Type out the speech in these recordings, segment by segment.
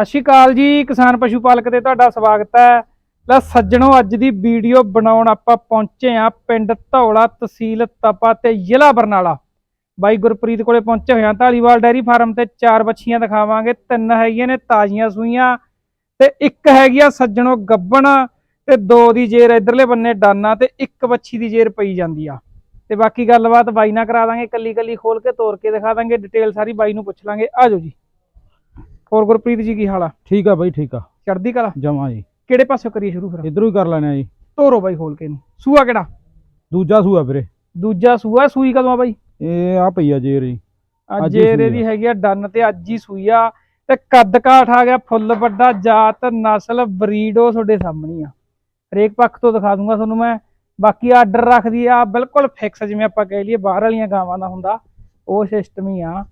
ਸਤਿ ਸ਼੍ਰੀ ਅਕਾਲ ਜੀ, ਕਿਸਾਨ ਪਸ਼ੂ ਪਾਲਕ ਤੇ ਤੁਹਾਡਾ ਸਵਾਗਤ ਹੈ। ਲੈ ਸੱਜਣੋ, ਅੱਜ ਦੀ ਵੀਡੀਓ ਬਣਾਉਣ ਆਪਾਂ ਪਹੁੰਚੇ ਆ ਪਿੰਡ ਧੌਲਾ ਤਹਿਸੀਲ ਤਪਾ ਤੇ ਜ਼ਿਲ੍ਹਾ ਬਰਨਾਲਾ। ਬਾਈ ਗੁਰਪ੍ਰੀਤ ਕੋਲੇ ਪਹੁੰਚੇ ਹੋਇਆ ਆ ਢਾਲੀਵਾਲ ਡੈਰੀ ਫਾਰਮ ਤੇ ਚਾਰ ਬੱਚੀਆਂ ਦਿਖਾਵਾਂਗੇ। ਤਿੰਨ ਹੈਗੀਆਂ ਨੇ, ਤਾਜ਼ੀਆਂ ਸੂਈਆਂ ਤੇ ਇੱਕ ਹੈਗੀ ਆ ਸੱਜਣੋ ਗੱਬਣ ਤੇ ਦੋ ਦੀ ਜੇਰ ਇਧਰਲੇ ਬੰਨੇ ਡਾਨਾ ਤੇ ਇੱਕ ਬੱਚੀ ਦੀ ਜੇਰ ਪਈ ਜਾਂਦੀ ਆ। ਤੇ ਬਾਕੀ ਗੱਲਬਾਤ ਬਾਈ ਨਾਲ ਕਰਾ ਦਾਂਗੇ ਕੱਲੀ ਕੱਲੀ ਖੋਲ ਕੇ ਤੋੜ ਕੇ ਦਿਖਾ ਦਾਂਗੇ, ਡਿਟੇਲ ਸਾਰੀ ਬਾਈ ਨੂੰ ਪੁੱਛ ਲਾਂਗੇ। ਆਜੋ ਜੀ। ਹੋਰ ਗੁਰਪ੍ਰੀਤ ਜੀ ਕੀ ਹਾਲ ਆ? ਠੀਕ ਆ ਬਾਈ ਠੀਕ ਆ। ਚੜ੍ਹਦੀ ਕਲਾ? ਜਮਾ ਜੀ। ਕਿਹੜੇ ਪਾਸੋਂ ਕਰੀਏ ਸ਼ੁਰੂ ਫਿਰ? ਇਧਰੋਂ ਹੀ ਕਰ ਲੈਣੇ ਆ ਜੀ। ਤੋਰੋ ਬਾਈ ਖੋਲ ਕੇ ਇਹਨੂੰ। ਸੂਆ ਕਿਹੜਾ? ਦੂਜਾ ਸੂਆ ਵੀਰੇ। ਦੂਜਾ ਸੂਆ ਸੂਈ ਕਦੋਂ ਆ ਬਾਈ? ਇਹ ਆ ਪਈ ਆ ਜੇਰ ਜੀ। ਅੱਜ ਹੀ ਇਹਦੇ ਹੈਗੀ ਆ ਡੰਨ ਤੇ ਅੱਜ ਹੀ ਸੂਈ ਆ। ਤੇ ਕੱਦ ਕਾਠ ਆ ਗਿਆ ਫੁੱਲ ਵੱਡਾ ਜਾਤ ਨਸਲ ਬਰੀਡੋ ਤੁਹਾਡੇ ਸਾਹਮਣੇ ਆ। ਹਰੇਕ ਪੱਖ ਤੋਂ ਦਿਖਾ ਦੂੰਗਾ ਤੁਹਾਨੂੰ ਮੈਂ। ਬਾਕੀ ਆਰਡਰ ਰੱਖਦੀ ਆ ਬਿਲਕੁਲ ਫਿਕਸ ਜਿਵੇਂ ਆਪਾਂ ਕਹਿ ਲਈਏ ਬਾਹਰ ਵਾਲੀਆਂ ਗਾਵਾਂ ਦਾ ਹੁੰਦਾ। ਉਹ ਸਿਸਟਮ ਹੀ ਆ।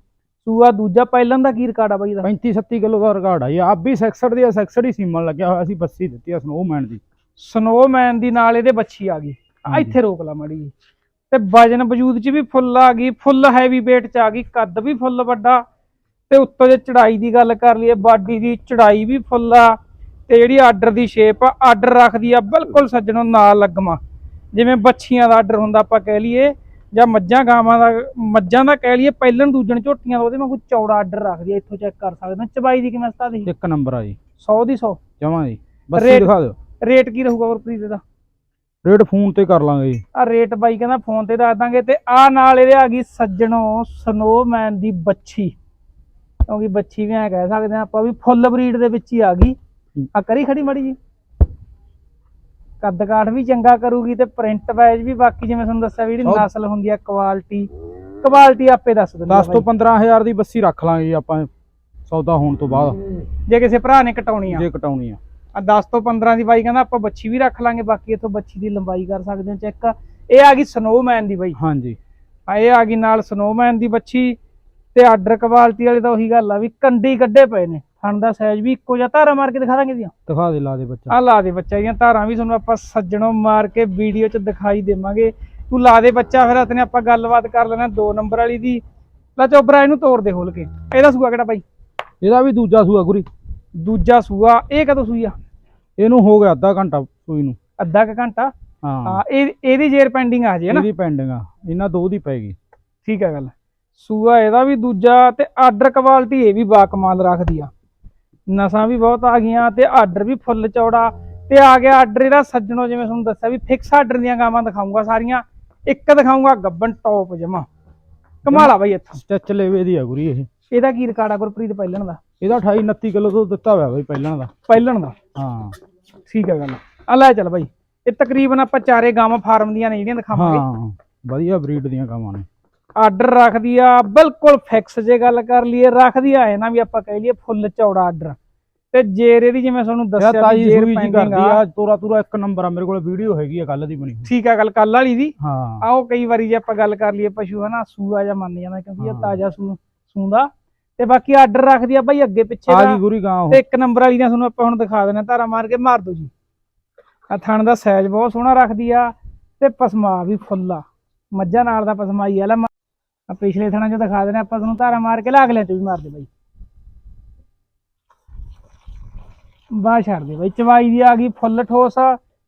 ਸੂਆ ਦੂਜਾ ਪਹਿਲਾਂ ਦਾ ਕੀ ਰਿਕਾਰਡ ਆ ਬਾਈ ਦਾ 35 37 ਕਿਲੋ ਦਾ ਰਿਕਾਰਡ ਆ ਜੀ। ਆਪ ਵੀ 66 ਦੀ ਆ 66 ਹੀ ਸੀਮਨ ਲੱਗਿਆ ਹੋਇਆ। ਸੀ ਬੱਸੀ ਦਿੱਤੀ ਆ ਸਨੋਮੈਨ ਦੀ। ਸਨੋਮੈਨ ਦੀ ਨਾਲ ਇਹਦੇ ਬੱਚੀ ਆ ਗਈ। ਇੱਥੇ ਰੋਕ ਲਾ ਮਾੜੀ ਜੀ। ਤੇ ਵਜਨ ਵਜੂਦ ਚ ਵੀ ਫੁੱਲ ਆ ਗਈ। ਫੁੱਲ ਹੈਵੀ weight ਚ ਆ ਗਈ। ਕੱਦ ਵੀ ਫੁੱਲ ਵੱਡਾ। ਤੇ ਉੱਤੋਂ ਜੇ ਚੜਾਈ ਦੀ ਗੱਲ ਕਰ ਲਈਏ ਬਾਡੀ ਦੀ ਚੜਾਈ ਵੀ ਫੁੱਲ ਆ। ਤੇ ਜਿਹੜੀ ਆਰਡਰ ਦੀ ਸ਼ੇਪ ਆ ਆਰਡਰ ਰੱਖਦੀ ਆ ਬਿਲਕੁਲ ਸੱਜਣੋਂ ਨਾਲ ਲੱਗਮਾ। ਜਿਵੇਂ ਬੱਚੀਆਂ ਦਾ ਆਰਡਰ ਹੁੰਦਾ ਆਪਾਂ ਕਹਿ ਲਈਏ ਜਾਂ ਮੱਝਾਂ ਗਾਵਾਂ ਦਾ ਮੱਝਾਂ ਦਾ ਕਹਿ ਲਈਏ ਪਹਿਲਣ ਦੂਜਣ ਝੋਟੀਆਂ ਦਾ ਉਹਦੇ ਵਾਂਗੂ ਚੌੜਾ ਆਰਡਰ ਰੱਖਦੀ ਆ ਇੱਥੋਂ ਚੈੱਕ ਕਰ ਸਕਦੇ ਹੋ। ਚਬਾਈ ਦੀ ਕਿਵੇਂ ਸਤਾ ਦੀ ਇੱਕ ਨੰਬਰ ਆ ਜੀ। 100 ਦੀ 100 ਜਮਾ ਜੀ। ਬੱਸੀ ਦਿਖਾ ਦਿਓ। ਰੇਟ ਕੀ ਰਹੂਗਾ ਗੁਰਪ੍ਰੀਤ ਦਾ ਰੇਟ ਫੋਨ ਤੇ ਕਰ ਲਾਂਗੇ ਜੀ। ਆ ਰੇਟ ਬਾਈ ਕਹਿੰਦਾ ਫੋਨ ਤੇ ਦੱਸ ਦਾਂਗੇ ਤੇ ਆ ਨਾਲ ਇਹਦੇ ਆ ਗਈ ਸੱਜਣੋ ਸਨੋਮੈਨ ਦੀ ਬੱਚੀ ਕਿਉਂਕਿ ਬੱਚੀ ਵੀ ਐ ਕਹਿ ਸਕਦੇ ਆ ਆਪਾਂ ਵੀ ਫੁੱਲ ਬਰੀਡ ਦੇ ਵਿੱਚ ਹੀ ਆ ਗਈ। ਆ ਕਰੀ ਖੜੀ ਮੜੀ ਜੀ? ਕੱਦ ਕਾਠ ਵੀ ਚੰਗਾ ਕਰੂਗੀ ਤੇ ਪ੍ਰਿੰਟ ਵਾਈਜ਼ ਵੀ ਬਾਕੀ ਜਿਵੇਂ ਤੁਹਾਨੂੰ ਦੱਸਿਆ ਵੀ ਜਿਹੜੀ ਨਸਲ ਹੁੰਦੀ ਆ ਕੁਆਲਿਟੀ ਕੁਆਲਿਟੀ ਆਪੇ ਦੱਸ ਦਿੰਦੇ 10 ਤੋਂ 15000 ਦੀ ਬੱਸੀ ਰੱਖ ਲਾਂਗੇ ਆਪਾਂ ਸੌਦਾ ਹੋਣ ਤੋਂ ਬਾਅਦ। ਜੇ ਕਿਸੇ ਭਰਾ ਨੇ ਕਟਾਉਣੀ ਆ। ਜੇ ਕਟਾਉਣੀ ਆ। ਆ 10 ਤੋਂ 15 ਦੀ ਬਾਈ ਕਹਿੰਦਾ ਆਪਾਂ ਬੱਚੀ ਵੀ ਰੱਖ ਲਾਂਗੇ ਬਾਕੀ ਇਥੋਂ ਬੱਚੀ ਦੀ ਲੰਬਾਈ ਕਰ ਸਕਦੇ ਹੋ ਚੈੱਕ ਇਹ ਆ ਗਈ ਸਨੋਮੈਨ ਦੀ ਬਾਈ। ਹਾਂਜੀ। ਆ ਇਹ ਆ ਗਈ ਨਾਲ ਸਨੋਮੈਨ ਦੀ ਬੱਚੀ ਤੇ ਆਰਡਰ ਕੁਆਲਿਟੀ ਵਾਲੀ ਤਾਂ ਉਹੀ ਗੱਲ ਆ ਵੀ ਕੰਡੀ ਕੱਢੇ ਪਏ ਨੇ। ਥਣ ਦਾ ਸਾਈਜ਼ ਵੀ ਇੱਕੋ ਜਿਹਾ ਧਾਰਾ ਮਾਰ ਕੇ ਦਿਖਾ ਦਾਂਗੇ ਦੀਆਂ ਦਿਖਾ ਦੇ ਲਾ ਦੇ ਬੱਚਾ। ਆ ਲਾ ਦੇ ਬੱਚਾ ਦੀਆਂ ਧਾਰਾਂ ਵੀ ਤੁਹਾਨੂੰ ਆਪਾਂ ਸੱਜਣੋਂ ਮਾਰ ਕੇ ਵੀਡੀਓ 'ਚ ਦਿਖਾਈ ਦੇਵਾਂਗੇ। ਤੂੰ ਲਾ ਦੇ ਬੱਚਾ ਫਿਰ ਅਤਨੇ ਆਪਾਂ ਗੱਲਬਾਤ ਕਰ ਲੈਣਾ ਦੋ ਨੰਬਰ ਵਾਲੀ ਦੀ। ਲੈ ਚੋਬਰਾ ਇਹਨੂੰ ਤੋੜ ਦੇ ਖੋਲ ਕੇ। ਇਹਦਾ ਸੂਆ ਕਿਹੜਾ ਬਾਈ? ਇਹਦਾ ਵੀ ਦੂਜਾ ਸੂਆ ਗੁਰੀ। ਦੂਜਾ ਸੂਆ ਇਹ ਕਦੋਂ ਸੂਈ ਆ? ਇਹਨੂੰ ਹੋ ਗਿਆ ਅੱਧਾ ਘੰਟਾ ਸੂਈ ਨੂੰ। ਅੱਧਾ ਕੁ ਘੰਟਾ? ਹਾਂ। ਇਹ ਇਹਦੀ ਜੇਰ ਪੈਂਡਿੰਗ ਆ ਜੇ ਨਾ? ਇਹਦੀ ਪੈਂਡਿੰਗ ਆ। ਇਹਨਾਂ ਦੋ ਦੀ ਪੈਗੀ ਠੀਕ ਹੈ ਗੱਲ। ਸੂਆ ਇਹਦਾ ਵੀ ਦੂਜਾ ਤੇ ਆਰਡਰ ਕੁਆਲਿਟੀ ਇਹ ਵੀ ਬਾ ਕਮਾਲ ਰੱਖਦੀ ਆ। ਨਸਾਂ ਵੀ ਬਹੁਤ ਆ ਗਈਆਂ ਤੇ ਆਰਡਰ ਵੀ ਫੁੱਲ ਚੌੜਾ ਤੇ ਆ ਗਿਆ ਆਰਡਰ ਇਹਦਾ ਸੱਜਣੋ ਜਿਵੇਂ ਤੁਹਾਨੂੰ ਦੱਸਿਆ ਵੀ ਫਿਕਸ ਆਰਡਰ ਦੀਆਂ ਗਾਵਾਂ ਦਿਖਾਉਂਗਾ ਸਾਰੀਆਂ ਇੱਕ ਦਿਖਾਉਂਗਾ ਗੱਬਨ ਟੌਪ ਜਮਾ। ਕਮਾਲਾ ਬਾਈ ਇੱਥੋਂ। ਸਟਿਚ ਲੇਵੇ ਦੀ ਆ ਗੁਰੀ ਇਹ। ਇਹਦਾ ਕੀ ਰਿਕਾਰਡ ਆ ਗੁਰਪ੍ਰੀਤ ਪਹਿਲਣ ਦਾ? ਇਹਦਾ 28 29 ਕਿਲੋ ਤੋਂ ਦਿੱਤਾ ਹੋਇਆ ਬਾਈ ਪਹਿਲਾਂ ਦਾ। ਪਹਿਲਣ ਦਾ? ਹਾਂ। ਠੀਕ ਹੈ ਗੱਲ। ਆ ਲੈ ਚੱਲ ਬਾਈ। ਇਹ ਤਕਰੀਬਨ ਆਪਾਂ ਚਾਰੇ ਗਾਵਾਂ ਫਾਰਮ ਦੀਆਂ ਨੇ ਜਿਹੜੀਆਂ ਦਿਖਾਵਾਂਗੇ। ਹਾਂ ਵਧੀਆ ਬਰੀਡ ਦੀਆਂ ਗਾਵਾਂ ਨੇ। ਆਰਡਰ ਰੱਖਦੀ ਆ ਬਿਲਕੁਲ ਫਿਕਸ ਜੇ ਗੱਲ ਕਰ ਲਈਏ ਰੱਖਦੀ ਆ ਨਾ ਵੀ ਆਪਾਂ ਕਹਿ ਲਈਏ ਫੁੱਲ ਚੌੜਾ ਆਰਡਰ ਤੇ ਜੇਰ ਇਹਦੀ ਜਿਵੇਂ ਤੁਹਾਨੂੰ ਦੱਸਿਆ ਵੀ ਜੇਰ ਕਰਦੀ ਆ ਤੋਰਾ ਤੋਰਾ ਇੱਕ ਨੰਬਰ ਆ ਮੇਰੇ ਕੋਲ ਵੀਡੀਓ ਹੈਗੀ ਆ ਕੱਲ ਦੀ ਬਣੀ। ਠੀਕ ਆ ਗੱਲ ਕੱਲ ਵਾਲੀ ਦੀ? ਹਾਂ। ਆਓ ਕਈ ਵਾਰੀ ਜੇ ਆਪਾਂ ਗੱਲ ਕਰ ਲਈਏ ਪਸ਼ੂ ਹਨਾ ਸੂਆ ਜਾਂ ਮੰਨ ਜਾਂਦਾ ਕਿਉਂਕਿ ਇਹ। ਤਾਜ਼ਾ ਸੂ ਸੂੰਦਾ। ਤੇ ਬਾਕੀ ਆਰਡਰ ਰੱਖਦੀ ਆ ਬਾਈ ਅੱਗੇ ਪਿੱਛੇ ਆ ਦਾ ਗਈ ਗੁਰੀ ਗਾਂ ਉਹ। ਤੇ ਇੱਕ ਨੰਬਰ ਵਾਲੀ ਦੀਆਂ ਤੁਹਾਨੂੰ ਆਪਾਂ ਹੁਣ ਦਿਖਾ ਆ ਧਾਰਾ ਮਾਰ ਕੇ ਮਾਰ ਦੋ ਜੀ। ਆ ਥਣ ਦਾ ਸਾਈਜ਼ ਬਹੁਤ ਸੋਹਣਾ ਰੱਖਦੀ ਆ ਤੇ ਪਸਮਾ ਵੀ ਫੁੱਲ ਮੱਝਾਂ ਨਾਲ ਦਾ ਪਸਮਾ ਹੀ ਆ ਲੈ ਆ ਪਿਛਲੇ ਥਣਾਂ ਚੋਂ ਦਿਖਾ ਆ ਆਪਾਂ ਤੁਹਾਨੂੰ ਧਾਰਾ ਮਾਰ ਕੇ ਲਾਗਲੇ ਚ ਵੀ ਮਾਰ ਦੇ ਬਾਈ। ਬਾਹ ਛੱਡ ਦੇ ਬਾਈ ਚਵਾਈ ਦੀ ਆ ਗਈ ਫੁੱਲ ਠੋਸ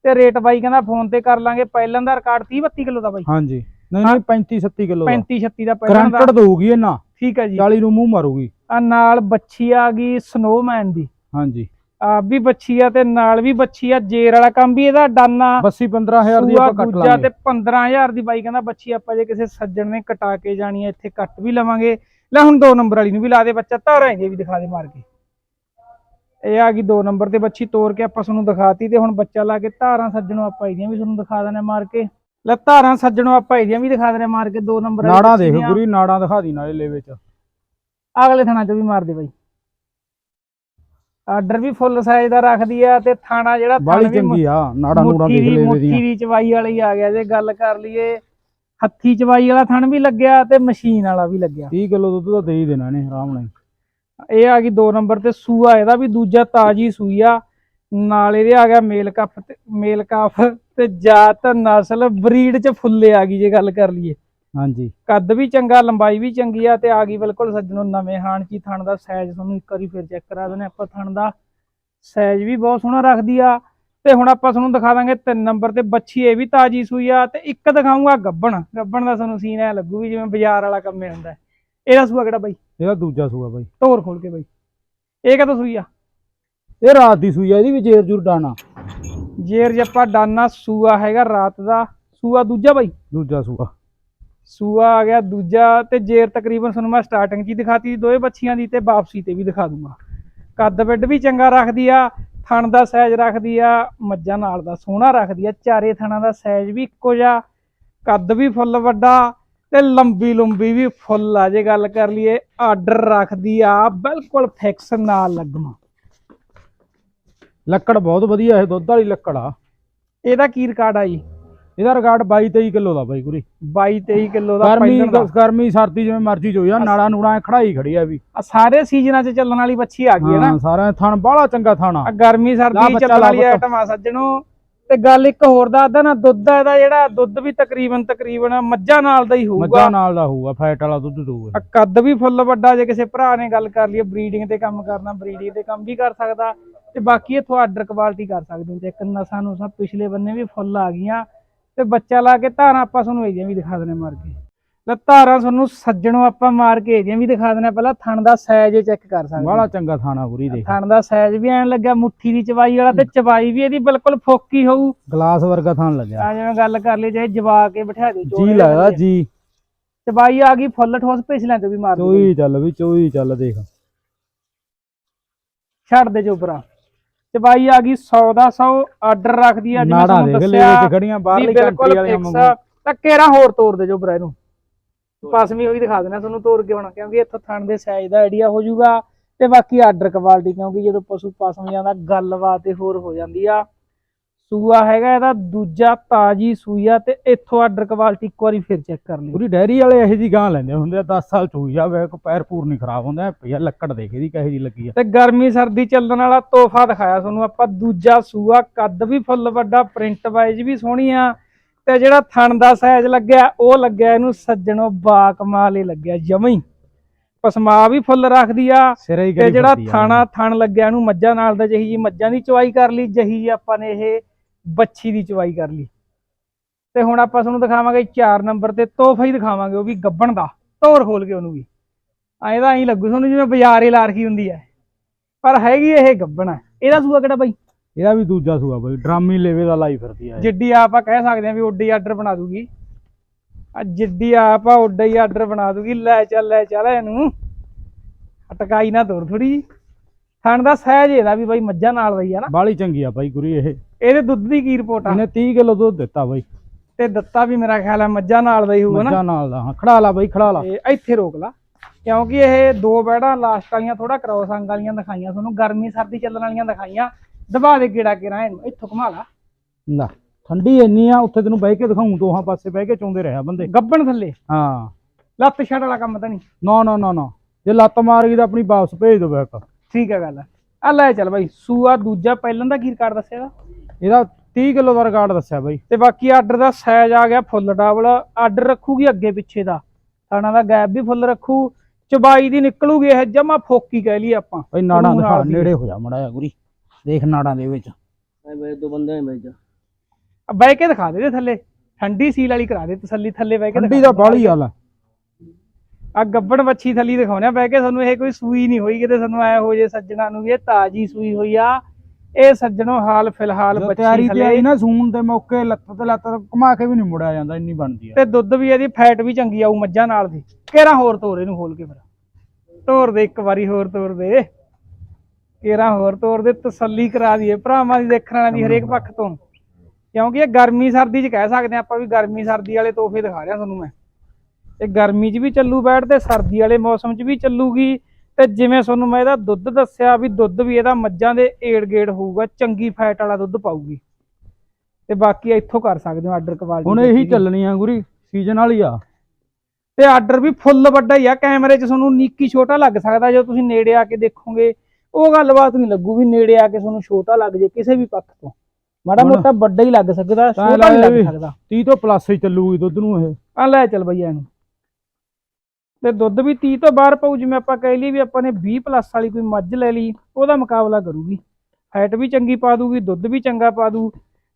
ਤੇ ਰੇਟ ਬਾਈ ਕਹਿੰਦਾ ਫੋਨ ਤੇ ਕਰ ਲਾਂਗੇ ਪਹਿਲਾਂ ਦਾ ਰਿਕਾਰਡ 30 32 ਕਿਲੋ ਦਾ ਬਾਈ। ਹਾਂਜੀ। ਨਹੀਂ ਨਹੀਂ 35 37 ਕਿਲੋ ਦਾ। 35 36 ਦਾ ਪਹਿਲਾਂ ਦਾ। ਕਰੰਟਡ ਦਊਗੀ ਇਹਨਾਂ ਠੀਕ ਹੈ ਜੀ। 40 ਨੂੰ ਮੂੰਹ ਮਾਰੂਗੀ। ਆ ਨਾਲ ਬੱਚੀ ਆ ਗਈ ਸਨੋਮੈਨ ਦੀ। ਹਾਂਜੀ। ਆ ਵੀ ਬੱਚੀ ਆ ਤੇ ਨਾਲ ਵੀ ਬੱਚੀ ਆ ਜੇਰ ਵਾਲਾ ਕੰਮ ਵੀ ਇਹਦਾ ਡਾਨਾ ਬੱਸੀ 15000 ਦੀ ਆਪਾਂ ਕੱਟ ਲਾਂਗੇ। ਤੇ 15000 ਦੀ ਬਾਈ ਕਹਿੰਦਾ ਬੱਚੀ ਆਪਾਂ ਜੇ ਕਿਸੇ ਸੱਜਣ ਨੇ ਕਟਾ ਕੇ ਜਾਣੀ ਹੈ ਇੱਥੇ ਕੱਟ ਵੀ ਲਵਾਂਗੇ। ਲੈ ਹੁਣ ਦੋ ਨੰਬਰ ਵਾਲੀ ਨੂੰ ਵੀ ਲਾ ਦੇ ਬੱਚਾ ਧਾਰਾਂ ਇਹਦੇ ਵੀ ਦਿਖਾ ਦੇ ਮਾਰ ਕੇ। ਇਹ ਆ ਗਈ ਦੋ ਨੰਬਰ ਤੇ ਬੱਚੀ ਤੋੜ ਕੇ ਆਪਾਂ ਤੁਹਾਨੂੰ ਦਿਖਾਤੀ ਤੇ ਹੁਣ ਬੱਚਾ ਲਾ ਕੇ ਧਾਰਾਂ ਸੱਜਣੋਂ ਆਪਾਂ ਇਹਦੀਆਂ ਵੀ ਤੁਹਾਨੂੰ ਦਿਖਾ ਦਨੇ ਮਾਰ ਕੇ। ਲੈ ਧਾਰਾਂ ਸੱਜਣੋਂ ਆਪਾਂ ਇਹਦੀਆਂ ਵੀ ਦਿਖਾ ਦਨੇ ਮਾਰ ਕੇ ਦੋ ਨੰਬਰ ਨਾੜਾਂ ਦੇਖ। ਗੁਰੀ ਨਾੜਾਂ ਦਿਖਾ ਦੀ ਨਾਲੇ ਲੇਵੇ ਚ। ਅਗਲੇ ਥਾਣਾ ਚ ਵੀ ਮਾਰ ਦੇ ਬਾਈ। ਆਰਡਰ ਵੀ ਫੁੱਲ ਸਾਈਜ਼ ਦਾ ਰੱਖਦੀ ਆ ਤੇ ਥਾਣਾ ਜਿਹੜਾ ਥਣ ਬਾਲੀ ਚੰਗੀ ਆ ਨਾੜਾਂ ਨੂੜਾਂ ਦੇਖ ਦੀ ਲੇਵੇ ਮੁੱਠੀ ਦੀ ਚਵਾਈ ਵਾਲੀ ਆ ਗਿਆ ਜੇ ਗੱਲ ਕਰ ਲਈਏ ਹੱਥੀ ਚਵਾਈ ਵਾਲਾ ਥਣ ਵੀ ਲੱਗਿਆ ਤੇ ਮਸ਼ੀਨ ਵਾਲਾ ਵੀ ਲੱਗਿਆ। 30 ਕਿਲੋ ਦੁੱਧ ਤਾਂ ਦੇ ਹੀ ਦੇਣਾ ਨੇ ਆਰਾਮ ਨਾਲ ਇਹ ਆ ਗਈ ਦੋ ਨੰਬਰ ਤੇ ਸੂਆ ਇਹਦਾ ਵੀ ਦੂਜਾ ਤਾਜੀ ਸੂਈ ਆ। ਨਾਲ ਇਹਦੇ ਆ ਗਿਆ ਮੇਲ ਕੱਪ ਤੇ ਮੇਲ ਕਾਫ ਤੇ ਜਾਤ ਨਸਲ ਬਰੀਡ ਚ ਫੁੱਲੇ ਆ ਗਈ ਜੇ ਗੱਲ ਕਰ ਲਈਏ। ਹਾਂਜੀ। ਕੱਦ ਵੀ ਚੰਗਾ ਲੰਬਾਈ ਵੀ ਚੰਗੀ ਆ ਤੇ ਆ ਗਈ ਬਿਲਕੁਲ ਸੱਜਣੋ ਨਵੇਂ ਹਾਣ ਚ ਹੀ ਥਣ ਦਾ ਸਾਈਜ਼ ਤੁਹਾਨੂੰ ਇੱਕ ਵਾਰੀ ਫਿਰ ਚੈੱਕ ਕਰਾ ਦਿੰਦੇ ਆਪਾਂ ਥਣ ਦਾ ਸਾਈਜ਼ ਵੀ ਬਹੁਤ ਸੋਹਣਾ ਰੱਖਦੀ ਆ ਤੇ ਹੁਣ ਆਪਾਂ ਤੁਹਾਨੂੰ ਦਿਖਾ ਦਾਂਗੇ ਤਿੰਨ ਨੰਬਰ ਤੇ ਬੱਚੀ ਇਹ ਵੀ ਤਾਜੀ ਸੂਈ ਆ ਤੇ ਇੱਕ ਦਿਖਾਉਂਗਾ ਗੱਬਣ। ਗੱਬਣ ਦਾ ਤੁਹਾਨੂੰ ਸੀਨ ਐ ਲੱਗੂ ਵੀ ਜਿਵੇਂ ਬਾਜ਼ਾਰ ਵਾਲਾ ਕੰਮੇ ਹੁੰਦਾ। ਇਹਦਾ ਸੂਆ ਕਿਹੜਾ ਬਾਈ? ਇਹਦਾ ਦੂਜਾ ਸੂਆ ਬਾਈ। ਧੋਰ ਖੋਲ ਕੇ ਬਾਈ। ਇਹ ਕਦੋਂ ਸੂਈ ਆ? ਇਹ ਰਾਤ ਦੀ ਸੂਈ ਆ ਇਹਦੀ ਵੀ ਜੇਰ ਜੁਰ ਡਾਣਾ। ਜੇਰ ਜੱਪਾ ਡਾਨਾ ਸੂਆ ਹੈਗਾ ਰਾਤ ਦਾ। ਸੂਆ ਦੂਜਾ ਬਾਈ? ਦੂਜਾ ਸੂਆ। ਸੂਆ ਆ ਗਿਆ ਦੂਜਾ ਤੇ ਜੇਰ ਤਕਰੀਬਨ ਤੁਹਾਨੂੰ ਮੈਂ ਸਟਾਰਟਿੰਗ 'ਚ ਹੀ ਦਿਖਾਤੀ ਦੋਏ ਬੱਚੀਆਂ ਦੀ ਤੇ ਵਾਪਸੀ ਤੇ ਵੀ ਦਿਖਾ ਦੂੰਗਾ। ਕੱਦ ਬੈੱਡ ਵੀ ਚੰਗਾ ਰੱਖਦੀ ਆ ਥਣ ਦਾ ਸਾਈਜ਼ ਰੱਖਦੀ ਆ ਮੱਝਾਂ ਨਾਲ ਦਾ ਸੋਹਣਾ ਰੱਖਦੀ ਆ ਚਾਰੇ ਥਣਾਂ ਦਾ ਸਾਈਜ਼ ਵੀ ਇੱਕੋ ਜਿਹਾ ਕੱਦ ਵੀ ਫੁੱਲ ਵੱਡਾ ਤੇ ਲੰਬੀ ਲੰਬੀ ਵੀ ਫੁੱਲ ਆ ਜੇ ਗੱਲ ਕਰ ਲਈਏ ਆਰਡਰ ਰੱਖਦੀ ਆ ਬਿਲਕੁਲ ਫਿਕਸ ਨਾਲ ਲੱਗਣਾ। ਲੱਕੜ ਬਹੁਤ ਵਧੀਆ ਇਹ ਦੁੱਧ ਵਾਲੀ ਲੱਕੜ ਆ। ਇਹਦਾ ਕੀ ਰਿਕਾਰਡ ਆ ਜੀ? ਇਹਦਾ ਰਿਕਾਰਡ 22 23 ਕਿਲੋ ਦਾ ਬਾਈ ਗੁਰੀ 22 23 ਕਿਲੋ ਦਾ ਗਰਮੀ ਦਾ। ਗਰਮੀ ਸਰਦੀ ਜਿਵੇਂ ਮਰਜ਼ੀ ਜੋ ਯਾਰ ਨਾੜਾ ਨੂੜਾ ਖੜਾਈ ਖੜੀ ਆ ਵੀ। ਆ ਸਾਰੇ ਸੀਜ਼ਨਾਂ 'ਚ ਚੱਲਣ ਵਾਲੀ ਬੱਚੀ ਆ ਗਈ ਹੈ ਨਾ। ਸਾਰਾ ਥਣ ਬਾਹਲਾ ਚੰਗਾ ਥਾਣਾ ਆ। ਗਰਮੀ ਸਰਦੀ ਚੱਲਣ ਵਾਲੀ। ਆਈਟਮ ਆ ਸੱਜਣੋ। ਤੇ ਗੱਲ ਇੱਕ ਹੋਰ ਦੱਸਦਾ ਨਾ ਦੁੱਧ ਆ ਇਹਦਾ ਜਿਹੜਾ ਦੁੱਧ ਵੀ ਤਕਰੀਬਨ ਤਕਰੀਬਨ ਮੱਝਾਂ ਨਾਲ ਦਾ ਹੀ ਹੋਊਗਾ। ਮੱਝਾਂ ਨਾਲ ਦਾ ਹੋਊਗਾ ਫੈਟ ਵਾਲਾ ਦੁੱਧ ਦਊਗਾ। ਆ ਕੱਦ ਵੀ ਫੁੱਲ ਵੱਡਾ ਜੇ ਕਿਸੇ ਭਰਾ ਨੇ ਗੱਲ ਕਰ ਲਈ ਬਰੀਡਿੰਗ ਤੇ ਕੰਮ ਕਰਨਾ ਬਰੀਡਿੰਗ ਤੇ ਕੰਮ ਵੀ ਕਰ ਸਕਦਾ। ਤੇ ਬਾਕੀ ਇਥੋਂ ਆਰਡਰ ਕੁਆਲਿਟੀ ਕਰ ਸਕਦੇ ਹੋ ਤੇ ਇੱਕ ਨਸਾਂ ਨੂੰ ਸਭ ਪਿਛਲੇ ਬੰਨੇ ਵੀ ਫੁੱਲ ਆ ਗਈਆਂ ਤੇ ਬੱਚਾ ਲਾ ਕੇ ਧਾਰਾਂ ਆਪਾਂ ਤੁਹਾਨੂੰ ਇਹਦੀਆਂ ਵੀ ਦਿਖਾ ਦਨੇ ਮਾਰ ਕੇ। ਲੈ ਧਾਰਾਂ ਤੁਹਾਨੂੰ ਸੱਜਣੋਂ ਆਪਾਂ ਮਾਰ ਕੇ ਇਹਦੀਆਂ ਵੀ ਦਿਖਾ ਦਨੇ ਪਹਿਲਾਂ ਥਣ ਦਾ ਸਾਈਜ਼ ਚੈੱਕ ਕਰ ਸਕਦੇ। ਬਾਹਲਾ ਚੰਗਾ ਥਾਣਾ ਗੁਰੀ ਦੇਖ। ਥਣ ਦਾ ਸਾਈਜ਼ ਵੀ ਐਨ ਲੱਗਿਆ ਮੁੱਠੀ ਦੀ ਚਵਾਈ ਵਾਲਾ ਤੇ ਚਵਾਈ ਵੀ ਇਹਦੀ ਬਿਲਕੁਲ ਫੋਕੀ ਹੋਊ। ਗਲਾਸ ਵਰਗਾ ਥਾਣ ਲੱਗਿਆ। ਆ ਜਿਵੇਂ ਗੱਲ ਕਰ ਲਈ ਚਾਹੇ ਜਵਾ ਕੇ ਬਿਠਾ ਦੇ ਜੀ ਲੱਗਦਾ ਜੀ। ਚਵਾਈ ਆ ਗਈ ਫੁੱਲ ਠੋਸ ਪਿਛਲਿਆਂ ਤੋਂ ਵੀ ਮਾਰ ਦੇ ਚੋਈ ਚੱਲ ਵੀ ਚੋਈ ਚੱਲ ਦੇਖ। ਛੱਡ ਦੇ ਚੋਪਰਾ ਚਵਾਈ ਆ ਗਈ 100 ਦਾ 100 ਆਰਡਰ ਰੱਖਦੀ ਆ ਜਿਵੇਂ ਨਾੜਾਂ ਤੁਹਾਨੂੰ ਦੱਸਿਆ। ਤੇ ਖੜੀਆਂ ਬਾਹਰਲੀ ਬਿਲਕੁਲ ਕੰਟਰੀ ਵਾਲੀਆਂ ਵਾਂਗੂ। ਤਾਂ ਕੇਰਾ ਹੋਰ ਤੋੜ ਦੇ ਚੋਪਰਾ ਇਹਨੂੰ? ਪਸਮੀ ਹੋਈ ਦਿਖਾ ਦੇਣਾ ਤੁਹਾਨੂੰ ਤੋੜ ਕੇ ਹੋਣਾ ਕਿਉਂਕਿ ਇੱਥੋਂ ਥਣ ਦੇ ਸਾਈਜ਼ ਦਾ ਆਈਡੀਆ ਹੋ ਜਾਊਗਾ। ਤੇ ਬਾਕੀ ਆਰਡਰ ਕੁਆਲਿਟੀ ਕਿਉਂਕਿ ਜਦੋਂ ਪਸ਼ੂ ਪਸਮ ਜਾਂਦਾ ਗੱਲਬਾਤ ਤੇ ਹੋਰ ਹੋ ਜਾਂਦੀ ਆ। ਸੂਆ ਹੈਗਾ ਇਹਦਾ ਦੂਜਾ ਤਾਜੀ ਸੂਈ ਆ ਤੇ ਇੱਥੋਂ ਆਰਡਰ ਕੁਆਲਿਟੀ ਇੱਕ ਵਾਰੀ ਫਿਰ ਚੈੱਕ ਕਰ ਲਿਓ। ਪੂਰੀ ਡੈਰੀ ਵਾਲੇ ਇਹੋ ਜੀ ਗਾਂ ਲੈਂਦੇ ਹੁੰਦੇ ਆ 10 ਸਾਲ ਚੋਈ ਜਾਵੇ ਕੋ ਪੈਰ ਪੂਰ ਨਹੀਂ ਖਰਾਬ ਹੁੰਦਾ ਭਈਆ ਲੱਕੜ ਦੇਖ ਇਹਦੀ ਕਹੇ ਜੀ ਲੱਗੀ ਆ। ਤੇ ਗਰਮੀ ਸਰਦੀ ਚੱਲਣ ਵਾਲਾ ਤੋਹਫਾ ਦਿਖਾਇਆ ਤੁਹਾਨੂੰ ਆਪਾਂ ਦੂਜਾ ਸੂਆ ਕੱਦ ਵੀ ਫੁੱਲ ਵੱਡਾ ਪ੍ਰਿੰਟ ਵਾਈਜ਼ ਵੀ ਸੋਹਣੀ ਆ ਤੇ ਜਿਹੜਾ ਥਣ ਦਾ ਸਾਈਜ਼ ਲੱਗਿਆ ਉਹ ਲੱਗਿਆ ਇਹਨੂੰ ਸੱਜਣੋ ਬਾ ਕਮਾਲ ਹੀ ਲੱਗਿਆ ਜਮਈ ਪਸਮਾ ਵੀ ਫੁੱਲ ਰੱਖਦੀ ਆ ਤੇ ਜਿਹੜਾ। ਥਾਣਾ ਥਣ ਲੱਗਿਆ ਇਹਨੂੰ ਮੱਝਾਂ ਨਾਲ ਦਾ ਜਹੀ ਜੀ ਮੱਝਾਂ ਦੀ ਚਵਾਈ ਕਰ ਲਈ ਜਹੀ ਆਪਾਂ ਨੇ ਇਹ ਬੱਚੀ ਦੀ ਚਵਾਈ ਕਰ ਲਈ। ਤੇ ਹੁਣ ਆਪਾਂ ਤੁਹਾਨੂੰ ਦਿਖਾਵਾਂਗੇ 4 ਨੰਬਰ ਤੇ ਤੋਹਫਾ ਹੀ ਦਿਖਾਵਾਂਗੇ ਉਹ ਵੀ ਗੱਬਣ ਦਾ ਧੋਰ ਖੋਲ ਕੇ ਉਹਨੂੰ ਵੀ। ਐਂ ਤਾਂ ਐਂ ਲੱਗੂ ਤੁਹਾਨੂੰ ਜਿਵੇਂ ਬਾਜ਼ਾਰ ਹੀ ਲਾਰਖੀ ਹੁੰਦੀ ਹੈ। ਪਰ ਹੈਗੀ ਇਹ ਗੱਬਣ ਇਹਦਾ ਸੂਆ ਕਿਹੜਾ ਬਾਈ? ਇਹਦਾ ਵੀ ਦੂਜਾ ਸੂਆ ਬਈ ਡਰਾਮੀ ਲੇਵੇ ਦਾ ਲਾਈ ਫਿਰਦੀ ਆ। ਜਿੱਡੀ ਆਪਾਂ ਕਹਿ ਸਕਦੇ ਹਾਂ ਵੀ ਉੱਡੀ ਆਰਡਰ ਬਣਾ ਦੂਗੀ। ਆ ਜਿੱਡੀ ਆਪ ਆ ਉੱਡਾ ਹੀ ਆਰਡਰ ਬਣਾ ਦੂਗੀ ਲੈ ਚੱਲ ਲੈ ਚੱਲ ਇਹਨੂੰ। ਅਟਕਾਈ ਨਾ ਤੋਰ ਥੋੜੀ ਥਣ ਦਾ ਸਾਈਜ਼ ਇਹਦਾ ਵੀ ਬਾਈ ਮੱਝਾਂ ਨਾਲ ਦਾ ਹੀ ਆ ਨਾ। ਬਾਹਲੀ ਚੰਗੀ ਆ ਬਾਈ ਗੁਰੀ ਇਹ। ਇਹਦੇ ਦੁੱਧ ਦੀ ਕੀ ਰਿਪੋਰਟ ਆ? ਇਹਨੇ 30 ਕਿਲੋ ਦੁੱਧ ਦਿੱਤਾ ਬਾਈ। ਤੇ ਦਿੱਤਾ ਵੀ ਮੇਰਾ ਖਿਆਲ ਹੈ ਮੱਝਾਂ ਨਾਲ ਦਾ ਹੀ ਹੋਊਗਾ ਨਾ? ਮੱਝਾਂ ਨਾਲ ਦਾ ਹਾਂ ਖੜਾ ਲਾ ਬਾਈ ਖੜਾ ਲਾ। ਤੇ ਇੱਥੇ ਰੋਕ ਲਾ ਕਿਉਂਕਿ ਇਹ ਦੋ ਬੈੜਾਂ ਲਾਸਟ ਵਾਲੀਆਂ ਥੋੜਾ ਕ੍ਰੋਸ ਅੰਗ ਵਾਲੀਆਂ ਦਿਖਾਈਆਂ ਤੁਹਾਨੂੰ ਗਰਮੀ ਸਰਦੀ ਚੱਲਣ ਵਾਲੀਆਂ ਦਿਖਾਈਆਂ। ਦਬਾ ਦੇ ਕਿਹੜਾ ਕਿਹੜਾ ਇਹਨੂੰ ਇੱਥੋਂ ਘੁਮਾ ਲਾ। ਲੈ ਠੰਡੀ ਇੰਨੀ ਆ ਉੱਥੇ ਤੈਨੂੰ ਬਹਿ ਕੇ ਦਿਖਾਉਂ ਦੋਹਾਂ ਪਾਸੇ ਬਹਿ ਕੇ ਚੌਂਦੇ ਰਿਹਾ ਬੰਦੇ। ਗੱਬਣ ਥੱਲੇ? ਹਾਂ। ਲੱਤ ਛੱਡ ਵਾਲਾ ਕੰਮ ਤਾਂ ਨਹੀਂ? ਨਾ ਨਾ ਨਾ ਨਾ। ਜੇ ਲੱਤ ਮਾਰ ਗਈ ਤਾਂ ਆਪਣੀ ਵਾਪਸ ਭੇਜ ਦੋ ਬੈਕ। ਠੀਕ ਹੈ ਗੱਲ ਆ। ਲੈ ਚੱਲ ਬਾਈ ਸੂਆ ਦੂਜਾ ਪਹਿਲਾਂ ਦਾ ਕੀ ਰਿਕਾਰਡ ਦੱਸਿਆ ਇਹਦਾ ਇਹਦਾ 30 ਕਿਲੋ ਦਾ ਰਿਕਾਰਡ ਦੱਸਿਆ ਬਾਈ। ਤੇ ਬਾਕੀ ਆਰਡਰ ਦਾ ਸਾਈਜ਼ ਆ ਗਿਆ ਫੁੱਲ ਡਬਲ ਆਰਡਰ ਰੱਖੂਗੀ ਅੱਗੇ ਪਿੱਛੇ ਦਾ। ਥਾਣਾ ਦਾ ਗੈਪ ਵੀ ਫੁੱਲ ਰੱਖੂ। ਚਬਾਈ ਦੀ ਨਿਕਲੂਗੀ ਇਹ ਜਮਾ ਫੋਕੀ ਕਹਿ ਲਈ ਆਪਾਂ। ਬਈ ਨਾੜਾਂ ਦਿਖਾ ਦੀ। ਨੇੜੇ ਹੋ ਜਾ ਮੜਾ ਜਾ ਗੁਰੀ। ਦੇਖ ਨਾੜਾਂ ਦੇ ਵਿੱਚ। ਆ ਬਹਿ ਕੇ ਦਿਖਾ ਦੇ ਦੇ ਥੱਲੇ। ਠੰਡੀ ਸੀਲ ਵਾਲੀ ਕਰਾ ਦੇ ਤਸੱਲੀ ਥੱਲੇ ਬਹਿ ਕੇ ਠੰਡੀ ਦਾ। ਬਾਹਲੀ ਹਾਲ ਆ। ਗੱਬੜ ਵੱਛੀ ਥੱਲੀ ਦਿਖਾਉਣੇ ਆ। ਬਹਿ ਕੇ ਤੁਹਾਨੂੰ ਇਹ ਕੋਈ ਸੂਈ ਨਹੀਂ ਹੋਈ ਕਿਤੇ ਤੁਹਾਨੂੰ ਐ ਹੋ ਜੇ ਸੱਜਣਾ ਨੂੰ ਵੀ ਇਹ ਤਾਜੀ ਸੂਈ ਹੋਈ ਆ। ਇਹ ਸੱਜਣੋ ਹਾਲ ਫਿਲਹਾਲ ਬੱਚੀ ਤਿਆਰੀ ਤੇ ਆਈ ਨਾ ਸੂਣ ਦੇ ਮੌਕੇ ਲੱਤ ਤੇ ਲੱਤ ਘੁਮਾ ਕੇ ਵੀ ਨਹੀਂ ਮੁੜਿਆ ਜਾਂਦਾ ਇੰਨੀ ਬਣਦੀ ਆ। ਤੇ ਦੁੱਧ ਵੀ ਇਹਦੀ ਫੈਟ ਵੀ ਚੰਗੀ ਆਊ ਮੱਝਾਂ ਨਾਲ ਦੀ। ਕਿਹੜਾ ਹੋਰ ਤੋਰ ਇਹਨੂੰ ਖੋਲ ਕੇ ਫਿਰ। ਤੋਰ ਦੇ ਇੱਕ ਵਾਰੀ ਹੋਰ ਤੋਰ ਦੇ। ਕਿਹੜਾ ਹੋਰ ਤੋਰ ਦੇ ਤਸੱਲੀ ਕਰਾ ਦਈਏ। ਭਰਾਵਾਂ ਦੀ ਦੇਖਣ ਵਾਲਿਆਂ ਦੀ ਹਰੇਕ ਪੱਖ ਤੋਂ। ਕਿਉਂਕਿ ਇਹ ਗਰਮੀ ਸਰਦੀ 'ਚ ਕਹਿ ਸਕਦੇ ਆਪਾਂ ਵੀ ਗਰਮੀ ਸਰਦੀ ਵਾਲੇ ਤੋਹਫੇ ਦਿਖਾ ਰਿਹਾ ਤੁਹਾਨੂੰ ਮੈਂ। ਇਹ ਗਰਮੀ 'ਚ ਵੀ ਚੱਲੂ ਬੈਠ ਤੇ ਸਰਦੀ ਵਾਲੇ ਮੌਸਮ 'ਚ ਵੀ ਚੱਲੂਗੀ। ਤੇ ਜਿਵੇਂ ਤੁਹਾਨੂੰ ਮੈਂ ਇਹਦਾ ਦੁੱਧ ਦੱਸਿਆ ਵੀ ਦੁੱਧ ਵੀ ਇਹਦਾ ਮੱਝਾਂ ਦੇ ਏੜ ਗੇੜ ਹੋਊਗਾ ਚੰਗੀ ਫੈਟ ਵਾਲਾ ਦੁੱਧ ਪਾਊਗੀ। ਤੇ ਬਾਕੀ ਇੱਥੋਂ ਕਰ ਸਕਦੇ ਹੋ ਆਰਡਰ ਕੁਆਲਿਟੀ ਹੁਣ ਇਹੀ ਚੱਲਣੀ ਆ ਗੁਰੀ ਸੀਜ਼ਨ ਵਾਲੀ ਆ। ਤੇ ਆਰਡਰ ਵੀ ਫੁੱਲ ਵੱਡਾ ਹੀ ਆ ਕੈਮਰੇ 'ਚ ਤੁਹਾਨੂੰ ਨਿੱਕੀ ਛੋਟਾ ਲੱਗ ਸਕਦਾ ਜਦੋਂ ਤੁਸੀਂ ਨੇੜੇ ਆ ਕੇ ਦੇਖੋਗੇ ਉਹ ਗੱਲਬਾਤ ਨਹੀਂ ਲੱਗੂ ਵੀ ਨੇੜੇ ਆ ਕੇ ਤੁਹਾਨੂੰ ਛੋਟਾ ਲੱਗ ਜੇ ਕਿਸੇ ਵੀ ਪੱਖ ਤੋਂ। ਮਾੜਾ ਮੋਟਾ ਵੱਡਾ ਹੀ ਲੱਗ ਸਕਦਾ ਛੋਟਾ ਨਹੀਂ ਲੱਗ। ਸਕਦਾ। 30 ਤੋਂ ਪਲੱਸ ਹੀ ਚੱਲੂਗੀ ਦੁੱਧ ਨੂੰ ਇਹ। ਆ ਲੈ ਚੱਲ ਬਈਆ ਇਹਨੂੰ। ਤੇ ਦੁੱਧ ਵੀ 30 ਤੋਂ ਬਾਹਰ ਪਊ ਜਿਵੇਂ ਆਪਾਂ ਕਹਿ ਲਈ ਵੀ ਆਪਾਂ ਨੇ 20 ਪਲੱਸ ਵਾਲੀ ਕੋਈ ਮੱਝ ਲੈ ਲਈ ਉਹਦਾ ਮੁਕਾਬਲਾ ਕਰੂਗੀ। ਹਾਈਟ ਵੀ ਚੰਗੀ ਪਾ ਦੂਗੀ ਦੁੱਧ ਵੀ ਚੰਗਾ ਪਾ ਦੂ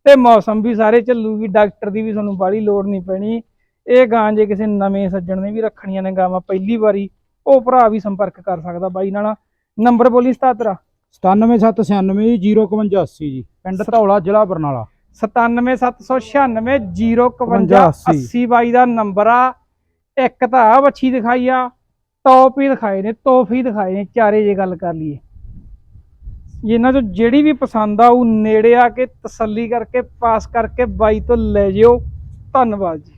ਤੇ ਮੌਸਮ ਵੀ ਸਾਰੇ ਚੱਲੂਗੀ ਡਾਕਟਰ ਦੀ ਵੀ ਤੁਹਾਨੂੰ ਬਾਹਲੀ ਲੋੜ ਨਹੀਂ ਪੈਣੀ। ਇਹ ਗਾਂ ਜੇ ਕਿਸੇ ਨਵੇਂ ਸੱਜਣ ਨੇ ਵੀ ਰੱਖਣੀਆਂ ਨੇ ਗਾਵਾਂ ਪਹਿਲੀ ਵਾਰੀ ਉਹ ਭਰਾ ਵੀ ਸੰਪਰਕ ਕਰ ਸਕਦਾ ਬਾਈ ਨਾਲ। ਨੰਬਰ ਬੋਲੀ ਸਤਾ ਤੇਰਾ 97796 05180 ਜੀ ਪਿੰਡ ਧੌਲਾ ਜ਼ਿਲ੍ਹਾ ਬਰਨਾਲਾ। 9796905180 80 ਬਾਈ ਦਾ ਨੰਬਰ ਆ। ਇੱਕ ਤਾਂ ਆ ਵੱਛੀ ਦਿਖਾਈ ਆ ਟੌਪ ਹੀ ਦਿਖਾਏ ਨੇ ਤੋਹਫ ਹੀ ਦਿਖਾਏ ਨੇ, ਚਾਰੇ ਜੇ ਗੱਲ ਕਰ ਲਈਏ। ਇਹਨਾਂ ਚੋਂ ਜਿਹੜੀ ਵੀ ਪਸੰਦ ਆ ਉਹ ਨੇੜੇ ਆ ਕੇ ਤਸੱਲੀ ਕਰਕੇ, ਪਾਸ ਕਰਕੇ ਬਾਈ ਤੋਂ ਲੈ ਜਿਓ। ਧੰਨਵਾਦ ਜੀ।